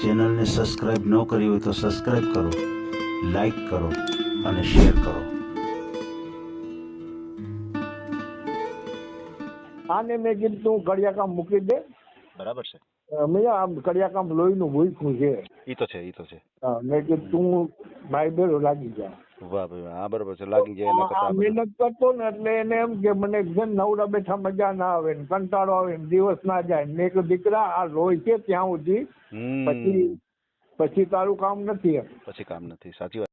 ચેનલને સબસ્ક્રાઈબ ન કરી હોય તો સબસ્ક્રાઇબ કરો લાઈક કરો અને શેર કરો. આને મેં કીધું તું કડિયા કામ મૂકી દે. બરાબર છે. મેં આમ કડિયા કામ લોહીનું ભૂખ્યું છે. એ તો છે એ તો છે. મેં કીધું તું ભાઈ બેરો લાગી જા. વાહ ભાઈ હા બરાબર છે. લાગી જાય એના કરતા મહેનત કરતો ને એટલે એને એમ કે મને જેમ નવરા બેઠા મજા ના આવે ને કંટાળો આવે ને દિવસ ના જાય મેં કીધું દીકરા આ લોહી છે ત્યાં સુધી. પછી પછી તારું કામ નથી એમ. પછી કામ નથી. સાચી વાત.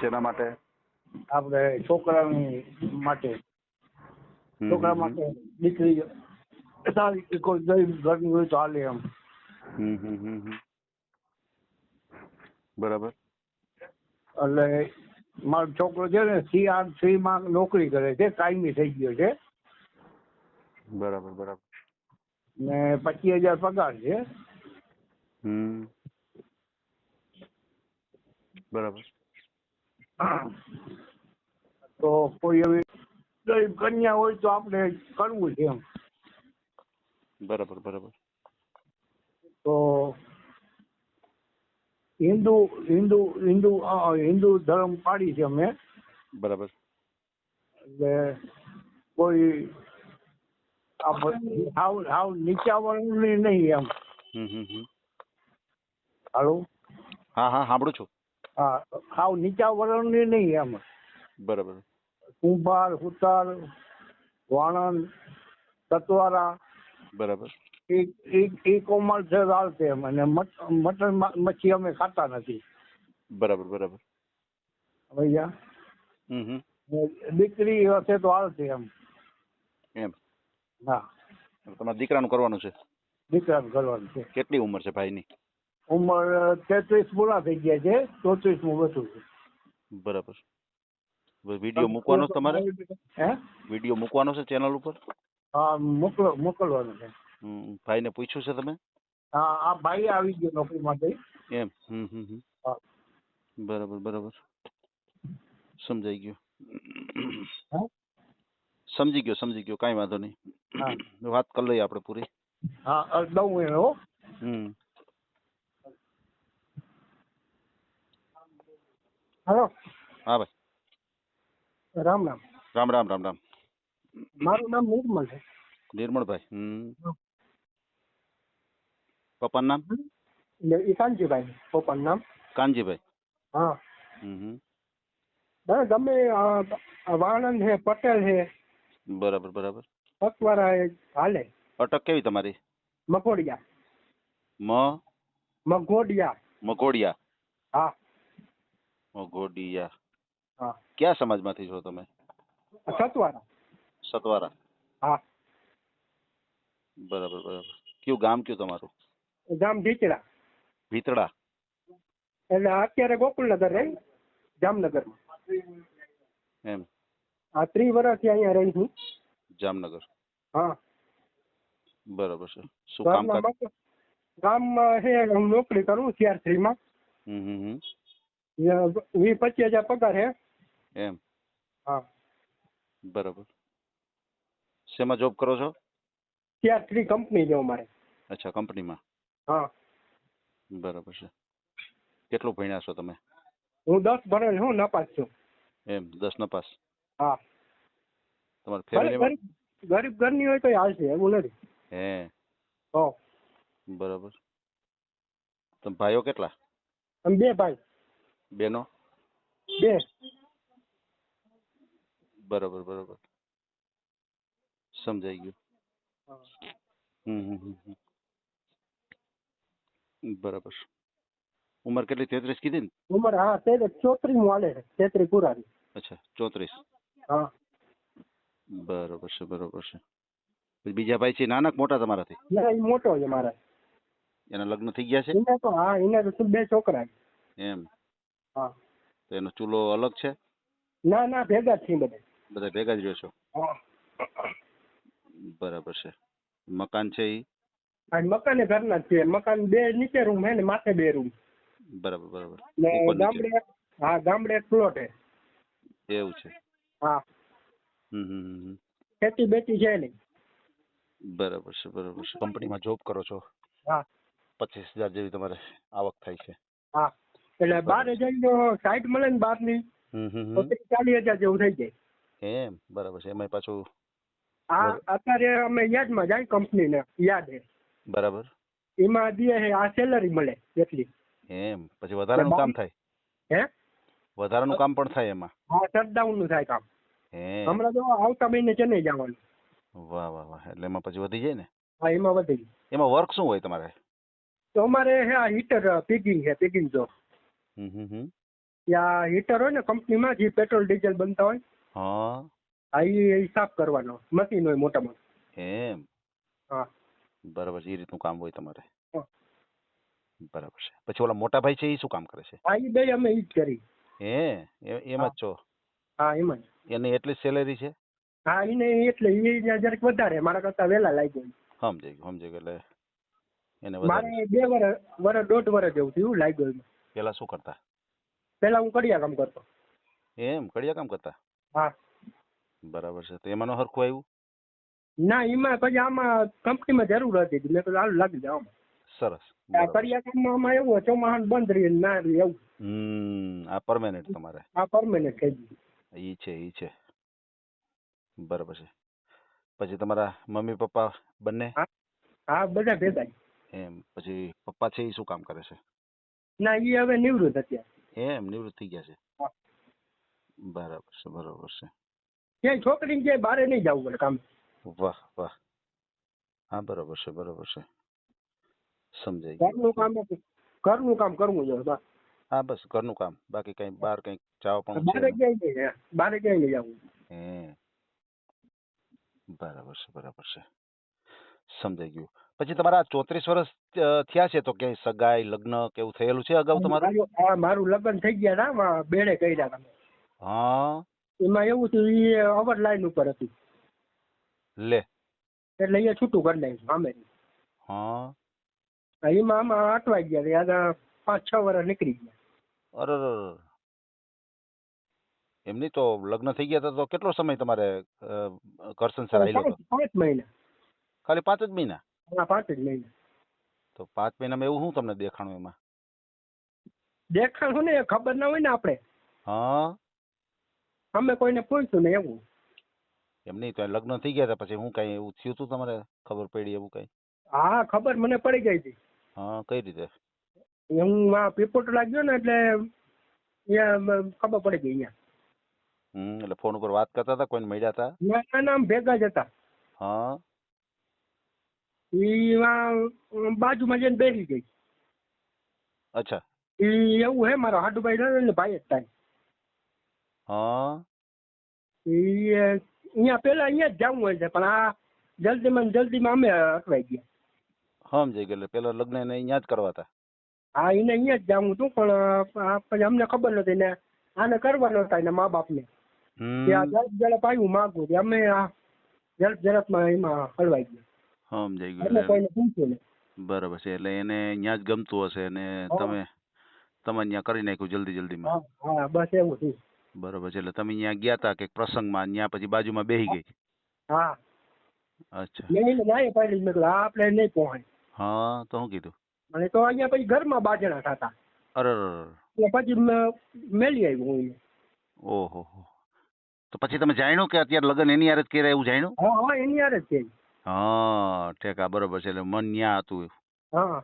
શેના માટે? આપણે છોકરાની માટે. છોકરા માટે દીકરી સારી કોઈ ગરીબ ઘરની હોય તો હાલે એમ. બરાબર. એટલે મારો છોકરો છે ને સી આર થ્રી માં નોકરી કરે છે કાયમી થઈ ગયો છે. બરાબર બરાબર. ને પચીસ હજાર પગાર છે. બરાબર. તો કોઈ એવી ગરીબ કન્યા હોય તો આપણે કરવું છે એમ. બરાબર બરાબર. તો હિન્દુ હિન્દુ હિન્દુ હિન્દુ ધર્મ પાડી છે અમે. બરાબર. એટલે કોઈ હાવ હાવ નીચા વર્ણની નહીં એમ. હાલો? હા હા સાંભળું છું. હા હાવ નીચા વર્ણની નહીં એમ. બરાબર. કુંભાર સુતાર વાણંદ તતવારા બરાબર. એ છે ચાલશે એમ. અને મટન મચ્છી અમે ખાતા નથી. બરાબર બરાબર. ભૈયા? હમ દીકરી હશે તો હાલશે એમ. એમ. હા. તમારા દીકરાનું કરવાનું છે? દીકરાનું કરવાનું છે. કેટલી ઉંમર છે ભાઈની? ઉંમર તેત્રીસ પૂરા થઈ ગયા છે ચોત્રીસમું વધુ છે. બરાબર વીડિયો મૂકવાનો છે તમારે? હે? વીડિયો મૂકવાનો છે ચેનલ ઉપર? હા મોકલો મોકલવાનું છે. ભાઈને પૂછ્યું છે તમે? હા આ ભાઈ આવી ગયો નોકરી માટે. એમ? હમ હમ. હા. બરાબર બરાબર. સમજાઈ ગયો. હા? સમજી ગયો સમજી ગયો. કાંઈ વાંધો નહીં. હા. વાત કરી લઈએ આપણે પૂરી. હા દઉં એનો હમ. હલો હા ભાઈ રામ રામ રામ રામ રામ રામ મારું નામ નિર્મલ છે નિર્મળભાઈ હમ પપ્પાનું નામ એટલે ઈશાનજીભાઈ પપ્પાનું નામ કાનજીભાઈ હા હમ હમ. બરાબર ગમે અ, વાણંદ છે પટેલ છે બરાબર બરાબર પકવારા એ હાલે અટક કેવી તમારી મકોડિયા મ મગોડિયા મકોડિયા હા મકોડિયા હા. કયા સમાજમાંથી છો તમે? સતવારા. સતવારા. હા. બરાબર બરાબર. કયું ગામ કયું તમારું? ગામ ઢીચડા ભીતડા. એટલે અત્યારે ગોકુલનગર રહી જામનગરમાં. એમ. આ ત્રી વર્ષથી અહીંયા રહી છું. જામનગર. હા. બરાબર છે. શું કામ ઘરમાં મક- ગામમાં છે હું નોકરી કરું સીઆર થ્રીમાં હમ હમ હમ. વીસ પચીસ હજાર પગાર છે એમ હા બરાબર શેમાં જોબ કરો છો સીઆર થ્રી કંપની છે અમારે અચ્છા કંપનીમાં હા બરાબર છે કેટલું ભણ્યા છો તમે? હું દસ ભણેલ હું નપાસ છું। એમ દસ નપાસ? હા। તમારા ભલે ફેમિલીમાં ગરીબ ગરીબ ઘરની હોય તો હાલશે એવું નથી. હે. હો. બરાબર. તમે ભાઈઓ કેટલા? અમે બે ભાઈ. બેનો? બે. બરાબર બરાબર. સમજાઈ ગયું. હમ હમ હમ હમ. બરાબર. ઉંમર કેટલી? તેત્રીસ કીધી ને? ઉંમર હા તેત્રીસ. ચોત્રીસમાં તેત્રીસ પુરાની અચ્છા ચોત્રીસ. હા. બરોબર છે બરોબર છે. બીજા ભાઈ છે નાના મોટા તમારાથી? ના એ મોટો છે મારા. એના લગ્ન થઈ ગયા છે? એને તો હા એને તો બે છોકરા એમ. હા. તો એનો ચૂલો અલગ છે? ના ના ભેગા જ છીએ બધા. બધા ભેગા જ રહ્યો છો? હા. બરાબર છે. મકાન છે ઈ? આ મકાન એ ઘરના જ છે મકાન બે નીચે રૂમ હે ને માથે બે રૂમ. બરાબર બરાબર. ને ઉપર નીચે. ગામડે હા ગામડે એક પ્લોટ હે. એવું છે. હા. હમ હમ હમ હમ. ખેતી બેતી છે નહીં બરાબર છે બરાબર છે. કંપનીમાં જોબ કરો છો? હા. પચીસ હજાર જેવી તમારે આવક થાય છે. હા. એટલે બાર હજાર સાઈટ મળે ને બારની ચાલીસ હજાર જેવું થઈ જાય. એમ બરાબર છે. એમાં પાછું આ અત્યારે અમે યાદમાં જાય કંપનીને યાદ હે. બરાબર. એમાં દે હે આ સેલરી મળે એટલી. એમ પછી વધારાનું કામ થાય. હે? વધારાનું કામ પણ થાય એમાં. હા શટડાઉનનું થાય કામ. હમણાં તો આવતા મહિને ચેન્નઈ જવાનું. વાહ વાહ વાહ. એટલે એમાં પછી વધી જાય ને? હા એમાં વધી એમાં વર્ક શું હોય તમારે? તો અમારે હે આ હીટર પીગિંગ છે પીગિંગ જો ત્યાં હીટર હોય ને કંપનીમાં જે પેટ્રોલ ડીઝલ બનતા હોય. હા. એ ઈ સાફ કરવાનો મશીન હોય મોટા મોટા એમ? હા. બરાબર છે એ રીતનું કામ હોય તમારે. હા. બરાબર છે. પછી ઓલા મોટા ભાઈ છે એ શું કામ કરે છે? હા એ બે અમે ઈ જ કરી હે? એ- એમાં જ છો? હા એમાં જ. એને એટલી સેલેરી છે? હા એને એટલે એ જરાક વધારે મારા કરતા વહેલા લાગ્યો સમજાઈ ગયું સમજાઈ ગયું એટલે એને મારે વધારે બે વર્ષ વર્ષ દોઢ વર્ષ જેવું થયું લાગ્યો એમાં પેલા શું કરતા? પેલા હું કડિયા કામ કરતો. એમ? કડિયા કામ કરતા? હા. બરાબર છે. તો એમાં હરખું આવ્યું? ના એમાં પછી આમાં કંપનીમાં જરૂર હતી. મેં તો હાલ લાગી જાવ સરસ. આ કડિયા કામમાં આમાં એવું ચોમાહાન બંધ રહી ના રહી એવું. હમ આ પરમેનન્ટ તમારે. આ પરમેનન્ટ થઈ ગયું. ઈ છે ઈ છે. બરાબર છે. પછી તમારા મમ્મી પપ્પા બંને? હા બધા ભેગા. એમ પછી પપ્પા છે એ શું કામ કરે છે? ના એ હવે નિવૃત્ત અત્યારે. એમ નિવૃત્ત થઈ ગયા છે? બરાબર છે બરાબર છે. ક્યાંય છોકરીને ક્યાંય બારે નહીં જવું પડે કામ. વાહ વાહ. હા બરાબર છે બરાબર છે. સમજાય ઘરનું કામ ઘરનું કામ કરવું જોઈએ બસ. હા બસ ઘરનું કામ. બાકી કઈ બહાર કઈ જવા પણ બારે ક્યાંય નહીં બારે ક્યાંય નહીં જવું. હે. બરાબર છે બરાબર છે. સમજાઈ ગયું. પછી તમારા ચોત્રીસ વર્ષ થયા છે તો ક્યાંય સગાઈ લગ્ન કેવું થયેલું છે અગાઉ તમારું? મારું- લગ્ન થઈ ગયા ના માં બેડે કર્યા તમે હા. એમાં એવું થયું એ અવર લાઈન ઉપર હતી. લે. એટલે એ છૂટું કરી નાખ્યું સામે. હા. એમાં આમાં અટવાઈ ગયા હતા. યાદ પાંચ છ વર્ષ નીકળી ગયા. અરે એમની. તો લગ્ન થઈ ગયા હતા તો કેટલો સમય તમારે અ, ઘર સંસાર આવેલો હતો? પાંચ મહિના. ખાલી પાંચ જ મહિના? હા પાંચ જ મહિના. તો પાંચ મહિનામાં એવું શું તમને દેખાણું એમાં? દેખાણું ને ખબર ના હોય ને આપણે. હા. અમે કોઈને પૂછ્યું ને એવું. એમ નહીં તો લગ્ન થઈ ગયા હતા પછી હું કઈ એવું થયું હતું તમારે? ખબર પડી એવું કઈ? હા ખબર મને પડી ગઈ હતી. હા કઈ રીતે? હું આ પીપોટ લાગ્યો ને એટલે અહીંયા ખબર પડી ગઈ અહીંયા હમ એટલે ફોન ઉપર વાત કરતા હતા કોઈને મળ્યા હતા ના ના, ના ભેગા જ હતા. હા. આ બાજુમાં જઈને બેસી ગઈ. અચ્છા. એ એવું હે મારો હાડુભાઈ ને ભાઈ જ થાય. હા. એ અહીંયા પેલા અહીંયા જ જવું હોય છે પણ આ જલ્દીમાં ને જલ્દીમાં અમે અટવાઈ ગયા. સમજાઈ ગયું એટલે પેલા લગ્ન એને અહીંયા જ કરવા હતા. હા એને અહીંયા જ જવું હતું પણ પછી અમને ખબર નથી ને આને કરવાનો હતા એના મા બાપને. ત્યાં આ હમ ઝડપ આવ્યું માગું અમે આ જલ્દ ઝડપમાં એમાં હળવાઈ ગયા. સમજાઈ ગયું અમે એટલે કોઈને પૂછ્યું બરાબર છે એટલે એને જ ગમતું હશે અને હા. તમે તમે અહીંયા કરી નાખ્યું જલ્દી જલ્દીમાં. હા હા બસ એવું થયું. બરાબર છે એટલે તમે અહીંયા ગયા તા કે પ્રસંગમાં ત્યાં પછી બાજુમાં બેહી ગઈ? હા. અચ્છા. મેં એને નાય પાડી મેં કીધું આ આપણે નહીં પહોંચે હા તો શું કીધું? અને તો અહીંયા પછી ઘરમાં બાજણા ખાતા અરે. એટલે પછી મેં મેલી આવ્યું હું એને. ઓહો તો પછી તમે જાણ્યું કે અત્યારે લગ્ન એની યાર જ કર્યા એવું જાણ્યું? હા હા એની યાર જ છે હા ઠેકા બરોબર છે. એટલે મન ન્યા હતું હા.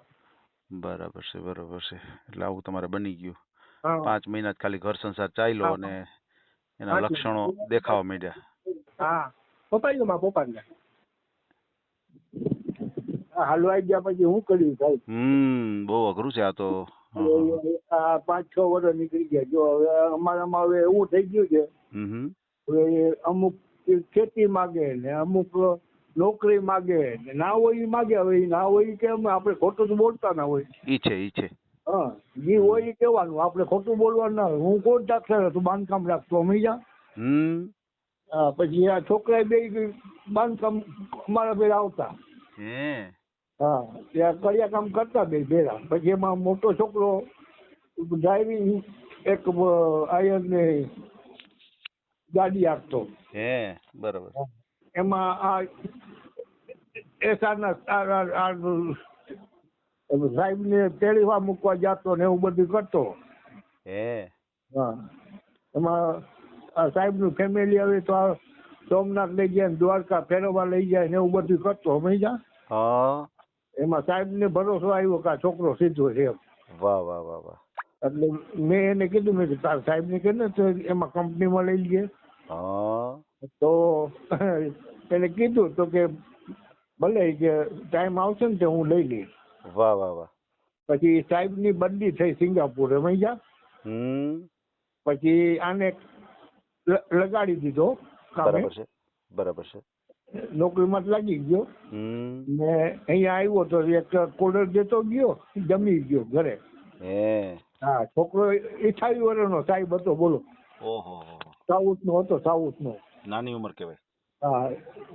બરાબર છે બરાબર છે. એટલે આવું તમારે બની ગયું. હા. પાંચ મહિના જ ખાલી ઘર સંસાર ચાલ્યો અને એના લક્ષણો દેખાવા માંડ્યા. હા. પપ્પાયું માં પપ્પાને આ હલવાઈ ગયા પછી હું કર્યું સાહેબ? હમ બહુ અઘરું છે આ તો. પાંચ છ વર્ષ નીકળી ગયા. જો હવે અમારામાં હવે એવું થઈ ગયું છે હમ અમુક ખેતી માગે ને અમુક નોકરી માગે ના હોય એ માગે. હવે ના હોય ઈ કેમ? આપણે ખોટું તો બોલતા ના હોય. ઈ છે ઈ છે. હા જી હોય કેવાનું કહેવાનું. આપણે ખોટું બોલવાનું ના હોય. હું કોણ ડાક્ટર તું બાંધકામ રાખતો અમી જા. હમ. હા પછી આ છોકરા બે બાંધકામ અમારા ભેરા આવતા. હે. હા ત્યાં કડિયા કામ કરતા બે ભેરા પછી એમાં મોટો છોકરો ડ્રાઇવિંગ એક આયન ને ગાડી આપતો. હે બરાબર. એમાં આ એસાના સાહેબ ને તેડીવા મૂકવા જતો ને એવું બધું કરતો. હે. હા. એમાં સાહેબનું ફેમિલી આવે તો સોમનાથ લઈ જાય ને દ્વારકા ફેરવવા લઈ જાય ને એવું બધું કરતો સમજ્યા? હા. એમાં સાહેબ ને ભરોસો આવ્યો કે આ છોકરો સીધો છે વાહ વાહ વાહ વાહ. એટલે મેં એને કીધું મેં તાર સાહેબ ને કીધું તો એમાં કંપનીમાં લઈ લઈએ હા. તો એને કીધું તો કે ભલે કે ટાઈમ આવશે ને તે હું લઈ લઈશ. વાહ વાહ વાહ. પછી સાહેબની બદલી થઈ સિંગાપુર રમૈયા હમ. પછી આને લગાડી દીધો બરાબર છે બરાબર છે. નોકરીમાં લાગી ગયો. ને અહીંયા આવ્યો તો એક કોડર દેતો ગયો જમી ગયો ઘરે. હે. હા છોકરો અઠાવીસ વર્ષનો સાહેબ હતો બોલો. ઓહો સાઉથ નો હતો સાઉથ નો નાની ઉંમર કહેવાય. હા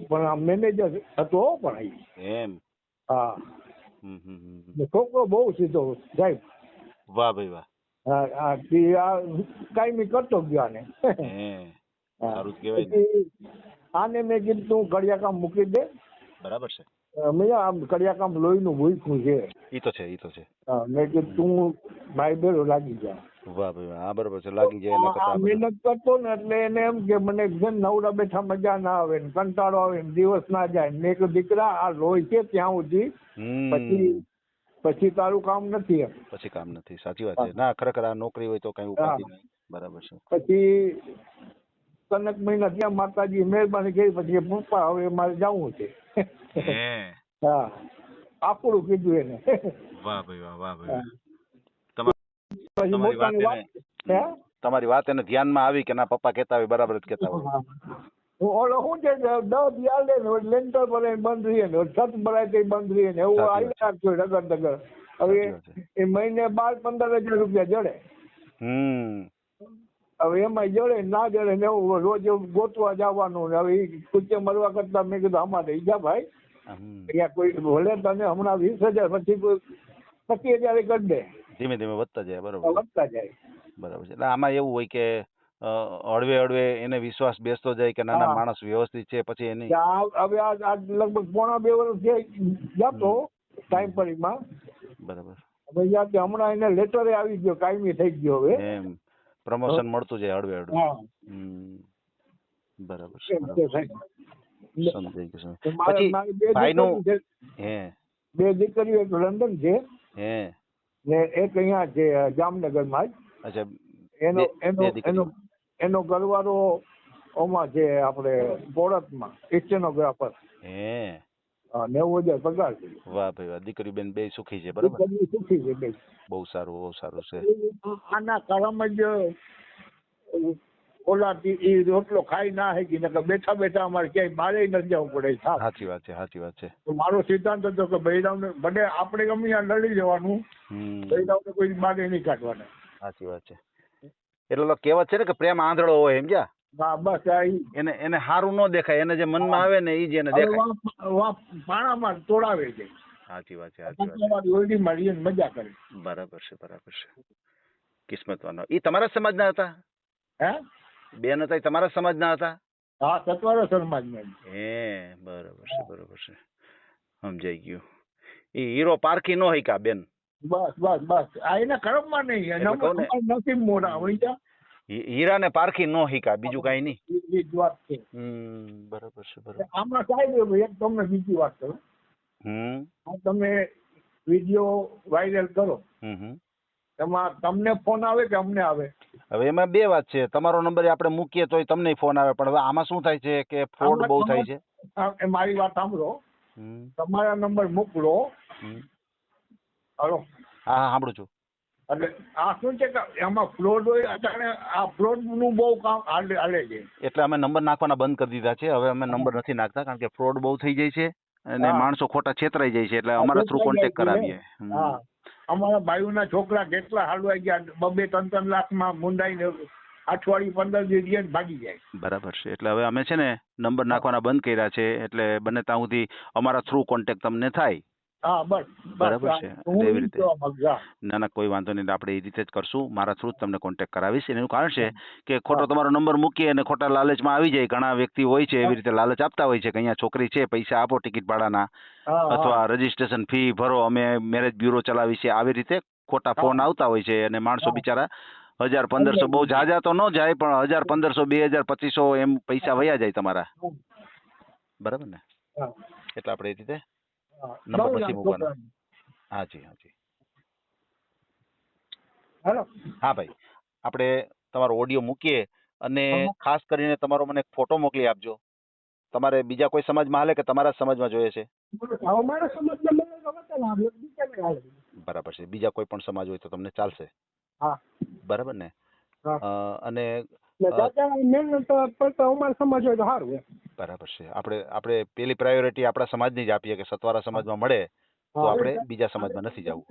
પણ મેનેજર હતો પણ. એમ. હા. છોકરો બહુ સીધો સાહેબ વાહ ભાઈ વાહ. હા હા આ કાયમી કરતો ગયો આને. સારું કહેવાય આને મેં કીધું તું કામ મૂકી દે. બરાબર છે. મેં આમ કડિયા કામ લોહીનું ભૂખ્યું છે. એ તો છે ઈ તો છે. હા, મેં કીધું તું ભાઈ બેરો લાગી જા. વાહ ભાઈ વાહ હા બરાબર છે લાગી જાય એના કરતા આ બધું. મહેનત કરતો ને એટલે એને એમ કે મને છે નવરા બેઠા મજા ના આવે ને કંટાળો આવે ને દિવસ ના જાય ને. મેં કીધું દીકરા આ લોહી છે ત્યાં સુધી. હમ. પછી તારું કામ નથી એમ. પછી કામ નથી સાચી વાત છે. ના ખરેખર આ નોકરી હોય તો કઈ ઉપાધિ નહીં. બરાબર છે. પછી કનક મહિના ત્યાં માતાજી મહેરબાની કરી પછી પપ્પા હવે મારે જવું છે. હે. હા. આપણું કીધું એને. વાહ ભાઈ વાહ વાહ ભાઈ. પછી તમારી વાત મોટાની વાત હે તમારી વાત એને ધ્યાનમાં આવી કે ના પપ્પા કહેતા હોય બરાબર જ કહેતા હોય. ઓલો શું છે દસ ને લેન્ટર ભરાય બંધ રહીએ ને છત ભરાય તે બંધ રહીએ ને એવું આવી રાખ્યો ડગર ડગર હવે એ મહિને બાર પંદર હજાર રૂપિયા જડે. હમ. હવે એમાં જડે ના જડે ને એવું રોજ ગોતવા જવાનું ને હવે કુચે મરવા કરતા મેં કીધું અમારે ઈજા જા ભાઈ. અહીંયા કોઈ ભલે તને હમણાં વીસ હજાર પછી પચીસ હજાર કરી દે. ધીમે ધીમે વધતા જાય બરાબર વધતા જાય. બરાબર છે. એટલે આમાં એવું હોય કે હળવે હળવે એને વિશ્વાસ બેસતો જાય કે નાના માણસ વ્યવસ્થિત છે પછી એની હવે આ લગભગ પોણા બે વર્ષ જે જતો ટાઈમ પરીમાં બરાબર. હવે યાદ હમણાં એને લેટરે આવી ગયો કાયમી થઈ ગયો હવે. એમ. પ્રમોશન મળતું જાય હળવે હળવે. બરાબર. સમજાઈ ગયું પછી ભાઈનું હે. બે દીકરીઓ લંડન છે. હે. ને એક અહીંયા છે જામનગરમાં જ એનો એનો. એનો એનો ઘરવાળો ઓમાં છે આપણે પોળતમાં સ્ટેનોગ્રાફર હે. નેવું હજાર પગાર છે. વાહ ભાઈ વાહ દીકરી બેન બે સુખી છે બરાબર? સુખી છે બે બહુ સારું બહુ સારું છે. આના કરમ જ ઓલા એ રોટલો ખાઈ ના શકી નકર બેઠા બેઠા અમારે ક્યાંય બારે નથી જવું પડે સાચી વાત છે સાચી વાત છે. તો મારો સિદ્ધાંત હતો કે બૈરાવને ભલે આપણે ગમે ત્યાં લડી જવાનું બૈરાવને કોઈ બારે નહીં કાઢવાના. સાચી વાત છે. એટલે કહેવત છે ને કે પ્રેમ આંધળો હોય સમજ્યા હા બસ એને એને સારું ન દેખાય એને જે મનમાં આવે ને એ જ એને દેખાય. પાણામાં તોડાવે છે. સાચી વાત છે સાચી વાત છે. તમારી મજા કરે. બરાબર છે બરાબર છે. કિસ્મતવાનો એ તમારા સમાજના હતા? હે? બેન હતા એ તમારા સમાજના હતા? હા સત્વર સમાજમાં હે બરોબર છે બરોબર છે. સમજાઈ ગયું. એ હીરો પારખી નો કા બેન? બસ બસ બસ. આ એના કરમમાં નહીં કહું ને. નસીબ મોડા હોય હીરાને પારખી નો હિકા બીજું કઈ નહીં? એ જ વાત છે. હમ બરાબર છે બરાબર. આમાં સાહેબ એક તમને બીજી વાત કરું. હમ. તમે વીડિયો વાયરલ કરો. હમ. એમાં તમને ફોન આવે કે અમને આવે? હવે એમાં બે વાત છે. તમારો નંબર આપણે મૂકીએ તોય તમને ફોન આવે. પણ હવે આમાં શું થાય છે કે ફ્રોડ બહુ થાય છે? મારી વાત સાંભળો. તમારા નંબર મોકલો. હલો. હા સાંભળું છું. એટલે આ શું છે કે એમાં ફ્રોડ હોય અત્યારે આ ફ્રોડનું બહુ કામ હાલે છે. એટલે અમે નંબર નાખવાના બંધ કરી દીધા છે. હવે અમે નંબર નથી નાખતા કારણ કે ફ્રોડ બહુ થઈ જાય છે અને માણસો ખોટા છેતરાઈ જાય છે. એટલે અમારા થ્રુ કોન્ટેક્ટ કરાવીએ. હા. અમારા બાયુના છોકરા કેટલા હાલવાઈ ગયા, બબે ત્રણ ત્રણ લાખમાં મુંડાઈને અઠવાડિયું પંદર દિવસ રહીને ભાગી જાય. બરાબર છે. એટલે હવે અમે છે ને નંબર નાખવાના બંધ કર્યા છે, એટલે બને ત્યાં સુધી અમારા થ્રુ કોન્ટેક્ટ તમને થાય. હા બસ બરાબર છે. એવી રીતે. ના ના કોઈ વાંધો નહીં. આપણે એ રીતે જ કરશું. મારા થ્રુ તમને કોન્ટેક્ટ કરાવીશ. એનું કારણ છે કે ખોટો તમારો નંબર મૂકીએ અને ખોટા લાલચમાં આવી જાય. ઘણા વ્યક્તિ હોય છે એવી રીતે લાલચ આપતા હોય છે કે અહીંયા છોકરી છે પૈસા આપો ટિકિટ ભાડાના. અથવા રજીસ્ટ્રેશન ફી ભરો. અમે મેરેજ બ્યુરો ચલાવી છે. આવી રીતે ખોટા ફોન આવતા હોય છે અને માણસો બિચારા હજાર પંદરસો બહુ જાજા તો ન જાય પણ હજાર પંદરસો બે હજાર પચીસો એમ પૈસા વયા જાય તમારા. બરાબર ને? એટલે આપણે એ રીતે. નંબર પછી મૂકવાનો. હાજી હાજી. હેલો. હા ભાઈ આપણે તમારો ઓડિયો મૂકીએ અને ખાસ કરીને તમારો મને ફોટો મોકલી આપજો. તમારે બીજા કોઈ સમાજમાં હાલે કે તમારા સમાજમાં જોઈએ છે? બરાબર છે. બીજા કોઈ પણ સમાજ હોય તો તમને ચાલશે. હા. બરાબર ને? અને મહેનત પર તો સમાજ હોય તો સારું એમ. બરાબર છે. આપણે આપણે પેલી પ્રાયોરિટી આપણા સમાજની જ આપીએ કે સતવારા સમાજમાં મળે તો આપણે બીજા સમાજમાં નથી જવું.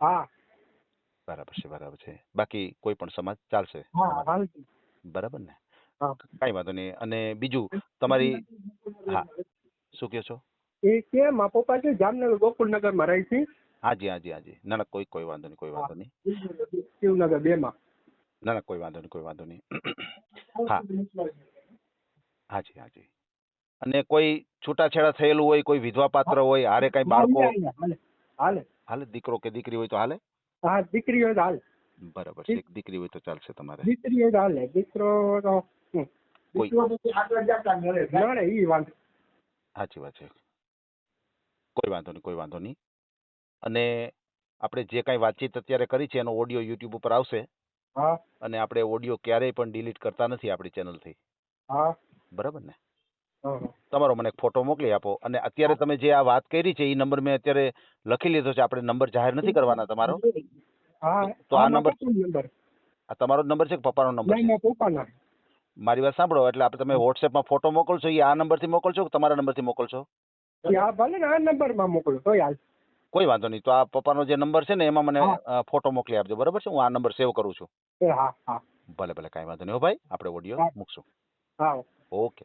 હા. બરાબર છે બરાબર છે. બાકી કોઈ પણ સમાજ ચાલશે બરાબર ને? કઈ વાંધો નહીં. અને બીજું તમારી હા. શું કહો છો? એ કે મારા પપ્પા છે જામનગર ગોકુળનગરમાં રહી છે. હાજી હાજી હાજી. ના ના કોઈ કોઈ વાંધો નહીં કોઈ વાંધો નહીં. શિવનગર બે માં ના ના કોઈ વાંધો નહીં કોઈ વાંધો નહીં. હા. હાજી હાજી. અને કોઈ છૂટાછેડા થયેલું હોય કોઈ વિધવા પાત્ર હોય હારે કઈ બાળકો હાલે હાલે દીકરો કે દીકરી હોય તો હાલે? હા દીકરી હોય તો હાલે. બરાબર છે દીકરી હોય તો ચાલશે તમારે. દીકરી હોય તો હાલે. દીકરો તો કોઈ સાચી વાત છે. કોઈ વાંધો નહીં કોઈ વાંધો નહીં. અને આપણે જે કાંઈ વાતચીત અત્યારે કરી છે એનો ઓડિયો યુટ્યુબ ઉપર આવશે. હા. અને આપણે ઓડિયો ક્યારેય પણ ડિલીટ કરતા નથી આપણી ચેનલથી હા. બરાબર ને? તમારો મને ફોટો મોકલી આપો. અને અત્યારે તમે જે આ વાત કરી છે એ નંબર મેં અત્યારે લખી લીધો છે. આપણે નંબર જાહેર નથી કરવાના તમારો. તો આ નંબર- આ તમારો નંબર છે કે પપ્પાનો નંબર છે? મારી વાત સાંભળો એટલે આપણે તમે વોટ્સએપમાં ફોટો મોકલશો એ આ નંબરથી મોકલશો કે તમારા નંબરથી મોકલશો? હા ભલે આ નંબરમાં મોકલો તો હાલ. કોઈ વાંધો નહીં. તો આ પપ્પાનો જે નંબર છે ને એમાં મને અ, ફોટો મોકલી આપજો બરાબર છે? હું આ નંબર સેવ કરું છું. એ હા હા. ભલે ભલે કાંઈ વાંધો નહીં હો ભાઈ. આપણે ઓડિયો હા. મૂકશું. હા. ઓકે.